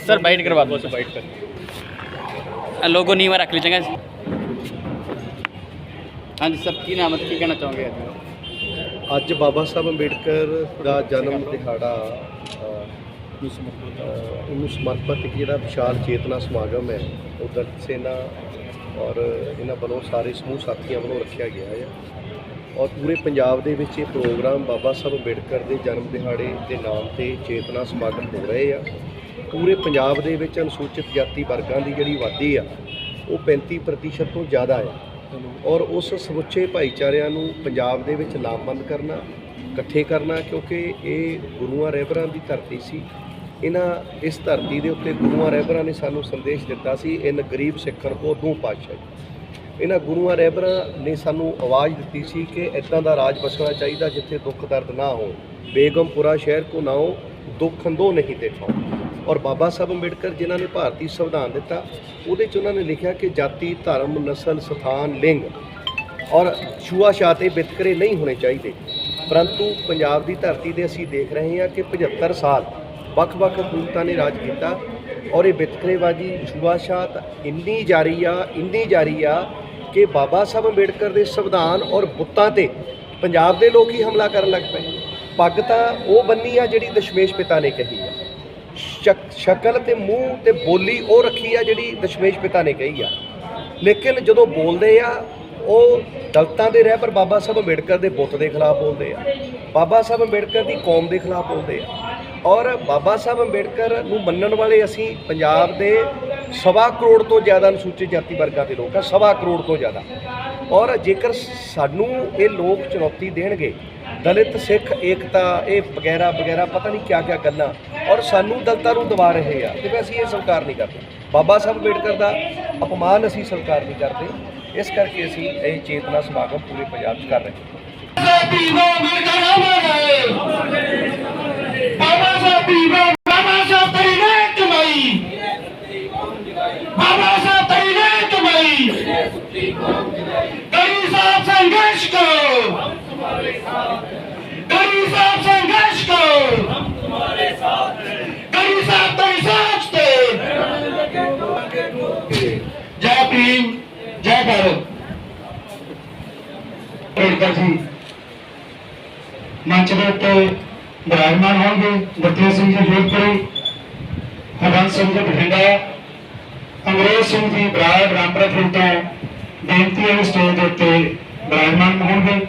Sir bite करवा दो sir bite कर लोगो नीवा रख ली चंगा हाँ जी सर की नाम है की कहना चाहोगे ਅੱਜ ਬਾਬਾ ਸਾਹਿਬ ਅੰਬੇਡਕਰ ਦਾ ਜਨਮ ਦਿਹਾੜਾ ਅ, ਅ, ਉਹਨੂੰ ਸਮਰਪਿਤ ਇੱਕ ਜਿਹੜਾ ਵਿਸ਼ਾਲ ਚੇਤਨਾ ਸਮਾਗਮ ਹੈ ਉਹ ਦਲਿਤ ਸੇਨਾ ਔਰ ਇਹਨਾਂ ਵੱਲੋਂ ਸਾਰੇ ਸਮੂਹ ਸਾਥੀਆਂ ਵੱਲੋਂ ਰੱਖਿਆ ਗਿਆ ਹੈ ਔਰ ਪੂਰੇ ਪੰਜਾਬ ਦੇ ਵਿੱਚ ਇਹ ਪ੍ਰੋਗਰਾਮ ਬਾਬਾ ਸਾਹਿਬ ਅੰਬੇਡਕਰ ਦੇ ਜਨਮ ਦਿਹਾੜੇ ਦੇ ਨਾਮ ਤੇ ਚੇਤਨਾ ਸਮਾਗਮ ਹੋ ਰਹੇ ਆ। ਪੂਰੇ ਪੰਜਾਬ ਦੇ ਵਿੱਚ ਅਨੁਸੂਚਿਤ ਜਾਤੀ ਵਰਗਾਂ ਦੀ ਜਿਹੜੀ ਆਬਾਦੀ ਆ, ਉਹ 35% ਤੋਂ ਜ਼ਿਆਦਾ ਆ। ਔਰ ਉਸ ਸਮੁੱਚੇ ਭਾਈਚਾਰਿਆਂ ਨੂੰ ਪੰਜਾਬ ਦੇ ਵਿੱਚ ਲਾਮਬੰਦ ਕਰਨਾ, ਇਕੱਠੇ ਕਰਨਾ, ਕਿਉਂਕਿ ਇਹ ਗੁਰੂਆਂ ਰਹਿਬਰਾਂ ਦੀ ਧਰਤੀ ਸੀ। ਇਹਨਾਂ ਇਸ ਧਰਤੀ ਦੇ ਉੱਤੇ ਗੁਰੂਆਂ ਰਹਿਬਰਾਂ ਨੇ ਸਾਨੂੰ ਸੰਦੇਸ਼ ਦਿੱਤਾ ਸੀ, ਇਨ ਗਰੀਬ ਸਿੱਖਣ ਕੋ ਦੋ ਪਾਤਸ਼ਾਹੀ। ਇਹਨਾਂ ਗੁਰੂਆਂ ਰਹਿਬਰਾਂ ਨੇ ਸਾਨੂੰ ਆਵਾਜ਼ ਦਿੱਤੀ ਸੀ ਕਿ ਇਦਾਂ ਦਾ ਰਾਜ ਬਸਣਾ ਚਾਹੀਦਾ ਜਿੱਥੇ ਦੁੱਖ ਦਰਦ ਨਾ ਹੋ ਬੇਗਮਪੁਰਾ ਸ਼ਹਿਰ ਕੋ ਨਾਓ ਦੁੱਖ ਅੰਦੋ ਨਹੀਂ ਦੇਖੋ। ਔਰ ਬਾਬਾ ਸਾਹਿਬ ਅੰਬੇਡਕਰ ਜਿਨ੍ਹਾਂ ਨੇ ਭਾਰਤੀ ਸੰਵਿਧਾਨ ਦਿੱਤਾ, ਉਹਦੇ 'ਚ ਉਹਨਾਂ ਨੇ ਲਿਖਿਆ ਕਿ ਜਾਤੀ, ਧਰਮ, ਨਸਲ, ਸਥਾਨ, ਲਿੰਗ ਔਰ ਛੂਆ ਇਹ ਵਿਤਕਰੇ ਨਹੀਂ ਹੋਣੇ ਚਾਹੀਦੇ। ਪਰੰਤੂ ਪੰਜਾਬ ਦੀ ਧਰਤੀ ਤੇ ਅਸੀਂ ਦੇਖ ਰਹੇ ਹਾਂ ਕਿ 75 ਸਾਲ ਵੱਖ-ਵੱਖ ਹਕੂਮਤਾਂ ਨੇ ਰਾਜ ਕੀਤਾ ਔਰ ਇਹ ਵਿਤਕਰੇਬਾਜ਼ੀ ਛੂਆਛਾਤ ਇੰਨੀ ਜਾਰੀ ਆ, ਇੰਨੀ ਜਾਰੀ ਆ ਕਿ ਬਾਬਾ ਸਾਹਿਬ ਅੰਬੇਡਕਰ ਦੇ ਸੰਵਿਧਾਨ ਔਰ ਬੁੱਤਾਂ ਤੇ ਪੰਜਾਬ ਦੇ ਲੋਕ ਹੀ ਹਮਲਾ ਕਰਨ ਲੱਗ ਪਏ। ਪੱਗ ਤਾਂ ਉਹ ਬੰਨੀ ਆ ਜਿਹੜੀ ਦਸ਼ਮੇਸ਼ ਪਿਤਾ ਨੇ ਕਹੀ ਆ। ਸ਼ਕਲ ਤੇ ਮੂੰਹ ਤੇ ਬੋਲੀ ਉਹ ਰੱਖੀ ਆ ਜਿਹੜੀ ਦਸ਼ਮੇਸ਼ ਪਿਤਾ ਨੇ ਕਹੀ ਆ। ਲੇਕਿਨ ਜਦੋਂ ਬੋਲਦੇ ਆ, ਉਹ ਦਲਤਾਂ ਦੇ ਰਹਿ ਪਰ ਬਾਬਾ ਸਾਹਿਬ ਅੰਬੇਡਕਰ ਦੇ ਬੁੱਤ ਦੇ ਖਿਲਾਫ ਬੋਲਦੇ ਆ। ਬਾਬਾ ਸਾਹਿਬ ਅੰਬੇਡਕਰ ਦੀ ਕੌਮ ਦੇ ਖਿਲਾਫ ਬੋਲਦੇ ਆ। ਔਰ ਬਾਬਾ ਸਾਹਿਬ ਅੰਬੇਡਕਰ ਨੂੰ ਮੰਨਣ ਵਾਲੇ ਅਸੀਂ ਪੰਜਾਬ ਦੇ ਸਵਾ ਕਰੋੜ ਤੋਂ ਜ਼ਿਆਦਾ ਅਨੁਸੂਚਿਤ ਜਾਤੀ ਵਰਗਾਂ ਦੇ ਲੋਕ ਆ, ਸਵਾ ਕਰੋੜ ਤੋਂ ਜ਼ਿਆਦਾ। ਔਰ ਜੇਕਰ ਸਾਨੂੰ ਇਹ ਲੋਕ ਚੁਣੌਤੀ ਦੇਣਗੇ, ਦਲਿਤ, ਸਿੱਖ, ਏਕਤਾ, ਇਹ ਵਗੈਰਾ ਵਗੈਰਾ, ਪਤਾ ਨਹੀਂ ਕਿਆ ਕਿਆ ਗੱਲਾਂ, ਔਰ ਸਾਨੂੰ ਦਲਤਾਂ ਨੂੰ ਦਬਾ ਰਹੇ ਆ, ਤੇ ਅਸੀਂ ਇਹ ਸਵੀਕਾਰ ਨਹੀਂ ਕਰਦੇ। ਬਾਬਾ ਸਾਹਿਬ ਅੰਬੇਡਕਰ ਦਾ ਅਪਮਾਨ ਅਸੀਂ ਸਵੀਕਾਰ ਨਹੀਂ ਕਰਦੇ। ਇਸ ਕਰਕੇ ਅਸੀਂ ਇਹ ਚੇਤਨਾ ਸਮਾਗਮ ਪੂਰੇ ਪੰਜਾਬ 'ਚ ਕਰ ਰਹੇ ਹਾਂ ਬਾਬਾ ਸਾਹਿਬ ਪੀਵਾ ਬਾਬਾ ਸਾਹਿਬ ਤੇਰੀ ਨੇ ਕਮਾਈ ਬਾਬਾ ਸਾਹਿਬ ਤੇਰੀ ਨੇ ਕਮਾਈ ਕਰੀ ਸਾਹਿਬ ਸੰਘਰਸ਼ ਕਰੋ। ਕਰੀ ਸਾਹਿਬ ਸੰਘਰਸ਼ ਕਰੋ। ਕਰੀ ਸਾਹਿਬ ਤੇਰੀ ਸੋਚ ਤੇ। ਜੈ ਭੀਮ, ਜੈ ਭਾਰਤ। ਅੰਬੇਡਕਰ ਜੀ ਮੰਚ ਦੇ ਉੱਤੇ ਵਿਰਾਜਮਾਨ ਹੋਣਗੇ। ਗੁਰਤੇਜ ਸਿੰਘ ਜੀ, ਜੋਧਪੁਰੀ, ਹਰਬੰਸ ਸਿੰਘ ਜੀ, ਬਠਿੰਡਾ। ਅੰਗਰੇਜ਼ ਸਿੰਘ ਜੀ ਬਰਾੜ ਰਾਮਪੁਰਾ ਤੋਂ ਬੇਨਤੀ ਹੈ ਸਟੇਜ ਦੇ ਉੱਤੇ ਵਿਰਾਜਮਾਨ ਹੋਣਗੇ।